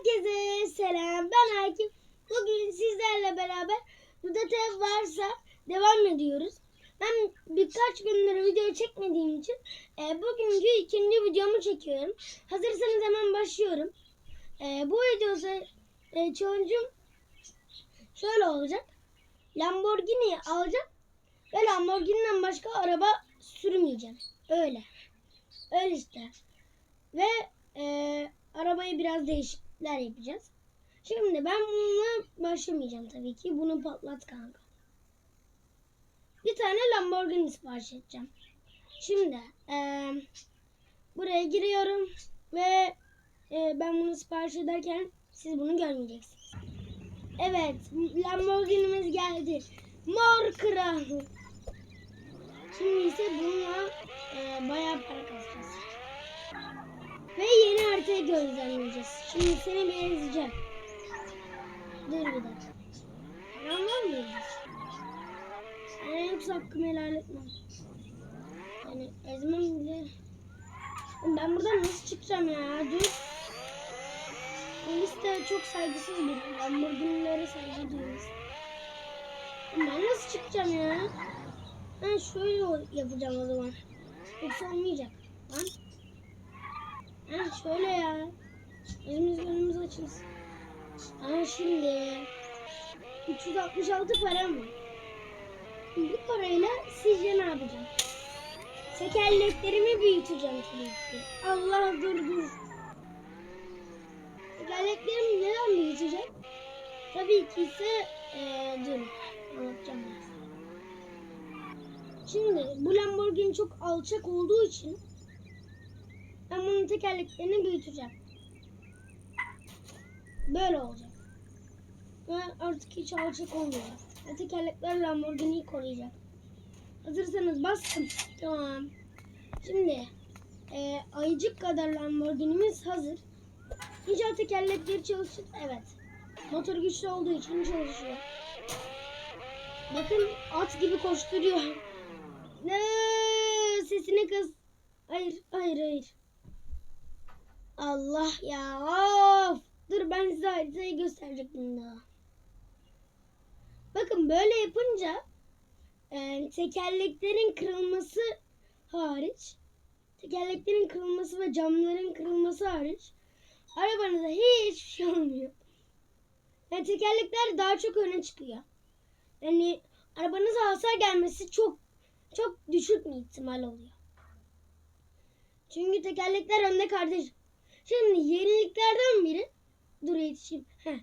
Herkese selam. Ben Hakim. Bugün sizlerle beraber Dudatev varsa devam ediyoruz. Ben birkaç gündür video çekmediğim için e, bugünkü ikinci videomu çekiyorum. Hazırsanız hemen başlıyorum. E, bu videoda e, challenge'ım şöyle olacak. Lamborghini'yi alacağım ve Lamborghini'den başka araba sürmeyeceğim. Öyle. Öyle işte. Ve e, arabayı biraz değişiklikler yapacağız. Şimdi ben bununla başlamayacağım tabii ki. Bunu patlat kanka. Bir tane Lamborghini sipariş edeceğim. Şimdi e, buraya giriyorum ve e, ben bunu sipariş ederken siz bunu görmeyeceksiniz. Evet Lamborghini'miz geldi. Mor kral. Şimdi ise bununla e, bayağı para kasacağız. Ve yeni haritayı gözlemleyeceğiz. Şimdi seni bir. Dur bir dakika. Param var mı ya? Yani yoksa hakkımı helal etmem. Yani ezmem bile. Ben buradan nasıl çıkacağım ya? Dur. Polis de çok saygısız biri. Lamborghini'lere saygı duyuyoruz. Oğlum Ben nasıl çıkacağım ya? Ben şöyle yapacağım o zaman. Yoksa olmayacak. Lan. Ha şöyle ya. Elimiz önümüz açılsın. Ama şimdi 366 param var. Bu parayla sizce ne yapacağım? Tekerleklerimi büyüteceğim tabii ki. Allah dur dur. Tekerleklerimi neden büyüteceğim? Tabii ki ise ee, dur anlatacağım ben. Şimdi bu Lamborghini çok alçak olduğu için ben bunun tekerleklerini büyüteceğim. Böyle olacak. Ve artık hiç alçak. Ve tekerlekler Lamborghini'yi koruyacak. Hazırsanız bastım. Tamam. Şimdi e, ayıcık kadar Lamborghini'miz hazır. İnşallah tekerlekleri çalışır. Evet. Motor güçlü olduğu için çalışıyor. Bakın at gibi koşturuyor. Ne sesini kız. Hayır, hayır, hayır. Allah ya. Of. Dur ben size haritayı gösterecektim daha. Bakın böyle yapınca e, tekerleklerin kırılması hariç tekerleklerin kırılması ve camların kırılması hariç arabanıza hiçbir şey olmuyor. Yani tekerlekler daha çok öne çıkıyor. Yani arabanıza hasar gelmesi çok çok düşük bir ihtimal oluyor. Çünkü tekerlekler önde kardeş. Şimdi yeniliklerden biri dur yetişeyim. Heh.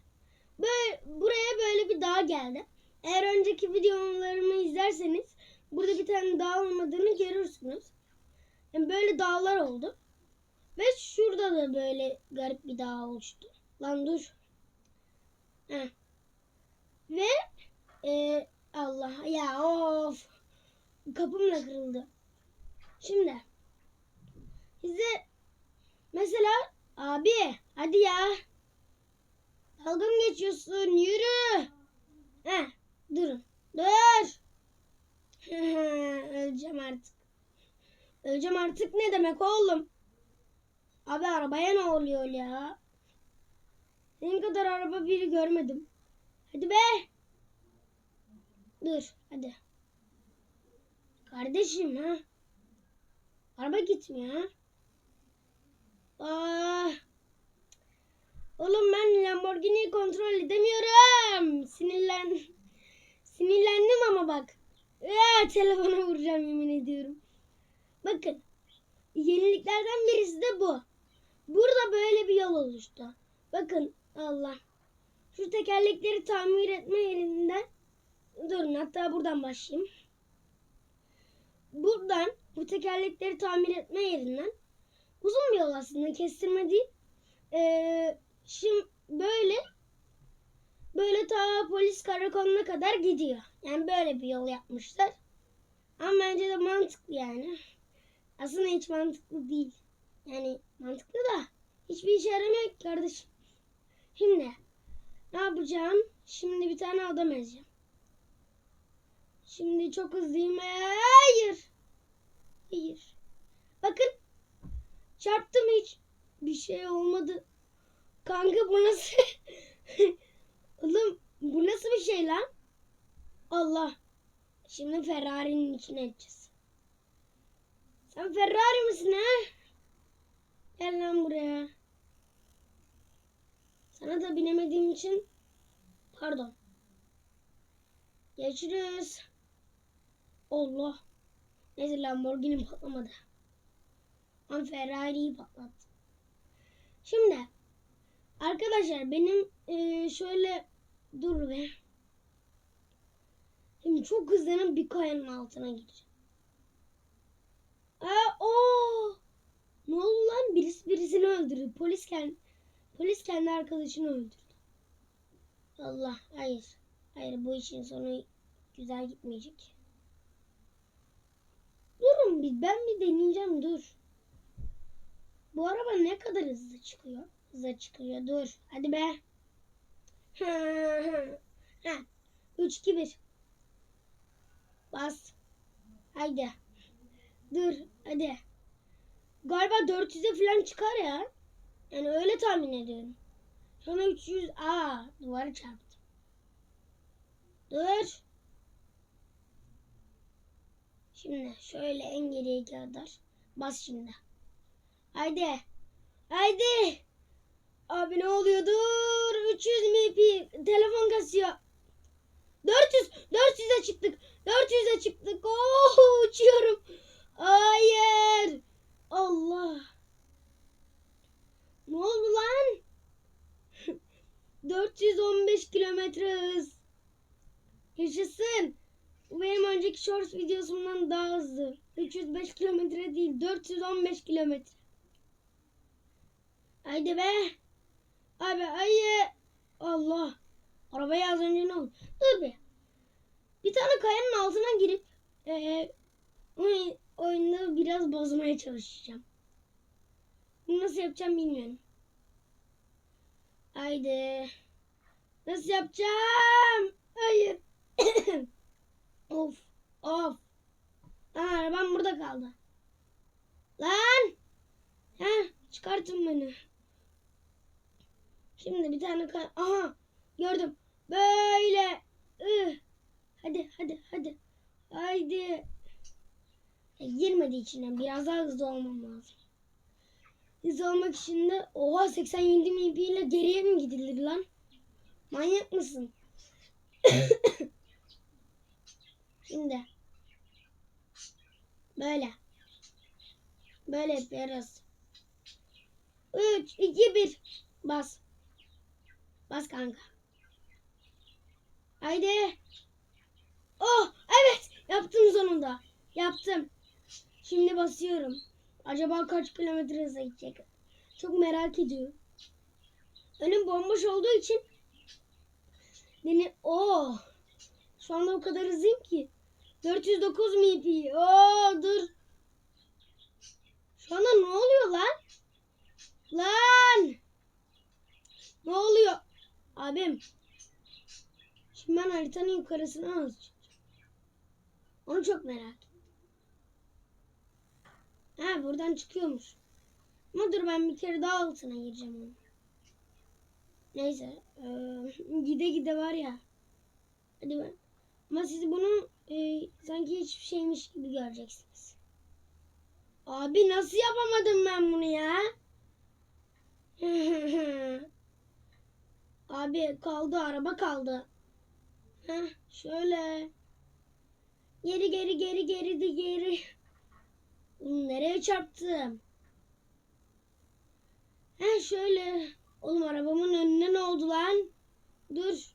Böyle, buraya böyle bir dağ geldi. Eğer önceki videolarımı izlerseniz burada bir tane dağ olmadığını görürsünüz. Yani böyle dağlar oldu. Ve şurada da böyle garip bir dağ oluştu. Lan dur. Heh. Ve e, Allah ya of. Kapım da kırıldı. Şimdi size mesela abi hadi ya. Dalga geçiyorsun? Yürü. Heh, durun dur. Öleceğim artık. Öleceğim artık ne demek oğlum? Abi arabaya ne oluyor ya? Senin kadar araba biri görmedim. Hadi be. Dur hadi. Kardeşim ha. Araba gitmiyor ha. Aa. Oğlum ben Lamborghini'yi kontrol edemiyorum. Sinirlen Sinirlendim ama bak. Ya, telefona vuracağım yemin ediyorum. Bakın. Yeniliklerden birisi de bu. Burada böyle bir yol oluştu. Bakın Allah. Şu tekerlekleri tamir etme yerinden durun hatta buradan başlayayım buradan bu tekerlekleri tamir etme yerinden uzun bir yol aslında kestirme. Ee, şimdi böyle böyle ta polis karakoluna kadar gidiyor. Yani böyle bir yol yapmışlar. Ama bence de mantıklı yani. Aslında hiç mantıklı değil. Yani mantıklı da hiçbir işe yaramıyor ki kardeşim. Şimdi ne yapacağım? Şimdi bir tane adam ezeceğim. Şimdi çok hızlıyım. Hayır. Hayır. Bakın. Çarptım hiç. Bir şey olmadı. Kanka bu nasıl? Oğlum bu nasıl bir şey lan? Allah. Şimdi Ferrari'nin içine edeceğiz. Sen Ferrari misin ha? Gel lan buraya. Sana da binemediğim için pardon. Geçiriz. Allah. Neyse Lamborghini patlamadı. Ama Ferrari'yi patlattı. Şimdi arkadaşlar benim eee, şöyle dur be. Şimdi çok hızlanıp bir kayanın altına gireceğim. Aa, o Ne oldu lan? Birisi birisini öldürdü. Polis kendi, polis kendi arkadaşını öldürdü. Allah hayır. Hayır bu işin sonu güzel gitmeyecek. Durun bir ben bir deneyeceğim dur. Bu araba ne kadar hızlı çıkıyor? Hızlı çıkıyor dur. Hadi be. Ha. 3 2 1. Bas. Haydi. Dur hadi. Galiba 400'e falan çıkar ya. Yani öyle tahmin ediyorum. Sonra 300. Aa duvara çarptım. Dur. Şimdi şöyle en geriye kadar. Bas şimdi. Haydi. Haydi. Abi ne oluyor? Dur. 300 MP. Telefon kasıyor. 400. 400'e çıktık. 400'e çıktık. Oo, uçuyorum. Hayır. Allah. Ne oldu lan? 415 kilometre hız. Yaşasın. Bu benim önceki shorts videosumdan daha hızlı. 305 kilometre değil 415 kilometre. Haydi be. Abi hayır. Allah. Arabaya az önce ne oldu? Dur be. Bir tane kayanın altına girip oy- oyunu biraz bozmaya çalışacağım. Bunu nasıl yapacağım bilmiyorum. Haydi. Nasıl yapacağım? Hayır. of. Of. Aa, arabam burada kaldı. Lan. Heh, çıkartın beni. Şimdi bir tane kay... Aha. Gördüm. Böyle. Ih. Hadi hadi hadi. Haydi. E, girmedi içinden. Biraz daha hızlı olmam lazım. Hızlı olmak için de oha 87 mp ile geriye mi gidilir lan? Manyak mısın? Şimdi. Böyle. Böyle yapıyoruz. 3, 2, 1. Bas. Bas kanka. Haydi. Oh evet yaptım sonunda. Yaptım. Şimdi basıyorum. Acaba kaç kilometre hıza gidecek? Çok merak ediyorum. Önüm bomboş olduğu için beni oh şu anda o kadar hızlıyım ki 409 mph. Oo dur. Şu anda ne oluyor lan? Lan! Ne oluyor? Abim. Şimdi ben haritanın yukarısına nasıl? Onu çok merak ettim. Ha buradan çıkıyormuş. Ama dur ben bir kere daha altına gireceğim onu. Neyse. eee, gide gide var ya. Hadi ben. Ama siz bunu eee, sanki hiçbir şeymiş gibi göreceksiniz. Abi nasıl yapamadım ben bunu ya? Abi kaldı araba kaldı. Heh, şöyle. Geri geri geri geri de geri. Nereye çarptım? He şöyle. Oğlum arabamın önüne ne oldu lan? Dur.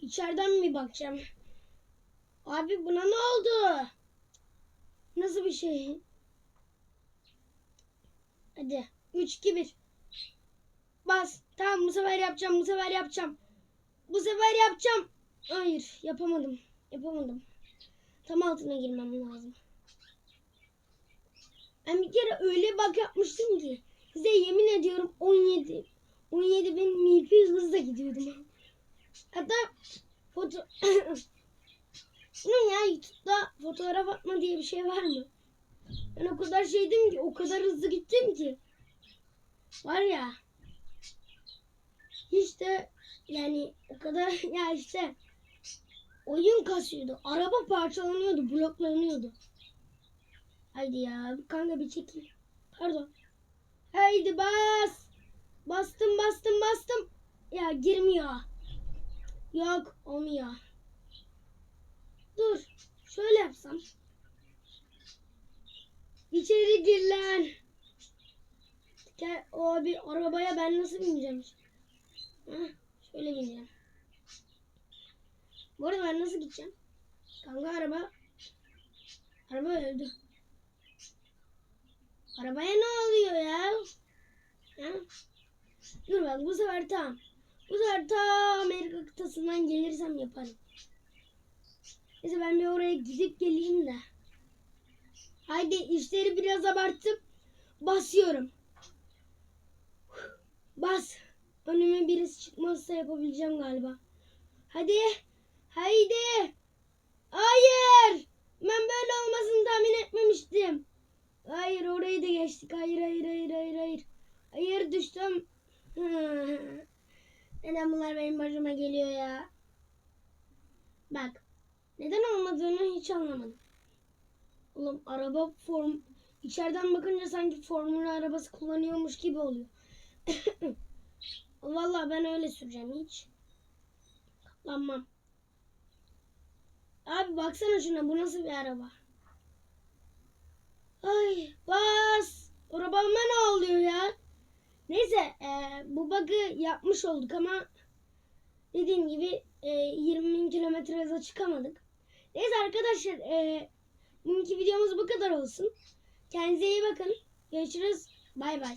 İçeriden mi bakacağım? Abi buna ne oldu? Nasıl bir şey? Hadi. 3 2 1. Bas. Tamam bu sefer yapacağım. Bu sefer yapacağım. Bu sefer yapacağım. Hayır yapamadım. Yapamadım. Tam altına girmem lazım. Ben bir kere öyle bak yapmıştım ki. Size yemin ediyorum 17 17 bin mp hızla gidiyordum. Hatta foto Bunun ya YouTube'da fotoğraf atma diye bir şey var mı? Ben o kadar şeydim ki, o kadar hızlı gittim ki. Var ya. Hiç de yani o kadar ya işte oyun kasıyordu. Araba parçalanıyordu, bloklanıyordu. Haydi ya kanka bir çekil. Pardon. Haydi bas. Bastım bastım bastım. Ya girmiyor. Yok olmuyor. Dur. Şöyle yapsam. İçeri gir lan. O abi arabaya ben nasıl bineceğim? Şöyle bineceğim. Bu arada ben nasıl gideceğim? Kanka araba. Araba öldü. Arabaya ne oluyor ya? Ha? Dur bak bu sefer tamam. Bu sefer ta Amerika kıtasından gelirsem yaparım. Neyse ben bir oraya gidip geleyim de. Haydi işleri biraz abarttım. Basıyorum. Bas. Önüme birisi çıkmazsa yapabileceğim galiba. Hadi. Haydi. Hayır. Ben böyle olmasını tahmin etmemiştim. Hayır orayı da geçtik. Hayır hayır hayır hayır hayır. Hayır düştüm. Neden bunlar benim başıma geliyor ya? Bak. Neden olmadığını hiç anlamadım. Oğlum araba form içeriden bakınca sanki formül arabası kullanıyormuş gibi oluyor. Vallahi ben öyle süreceğim hiç. Katlanmam. Abi baksana şuna bu nasıl bir araba? Ay bas. Arabama ne oluyor ya? Neyse e, bu bug'ı yapmış olduk ama dediğim gibi e, 20 bin kilometre hıza çıkamadık. Neyse arkadaşlar e, bugünkü videomuz bu kadar olsun. Kendinize iyi bakın. Görüşürüz. Bay bay.